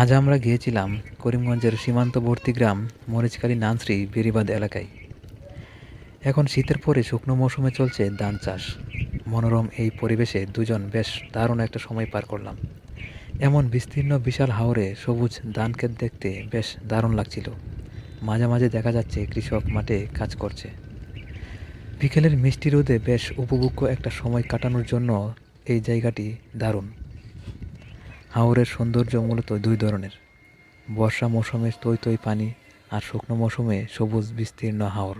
আজ আমরা গিয়েছিলাম করিমগঞ্জের সীমান্তবর্তী গ্রাম মরিচকালী নানশ্রী বেরিবাদ এলাকায়। এখন শীতের পরে শুকনো মৌসুমে চলছে ধান চাষ। মনোরম এই পরিবেশে দুজন বেশ দারুণ একটা সময় পার করলাম। এমন বিস্তীর্ণ বিশাল হাওরে সবুজ ধান ক্ষেত দেখতে বেশ দারুণ লাগছিল। মাঝে মাঝে দেখা যাচ্ছে কৃষক মাঠে কাজ করছে। বিকেলের মিষ্টি রোদে বেশ উপভোগ্য একটা সময় কাটানোর জন্য এই জায়গাটি দারুণ। হাওরের সৌন্দর্য মূলত দুই ধরনের, বর্ষা মৌসুমে তৈ তৈ পানি আর শুকনো মৌসুমে সবুজ বিস্তীর্ণ হাওর।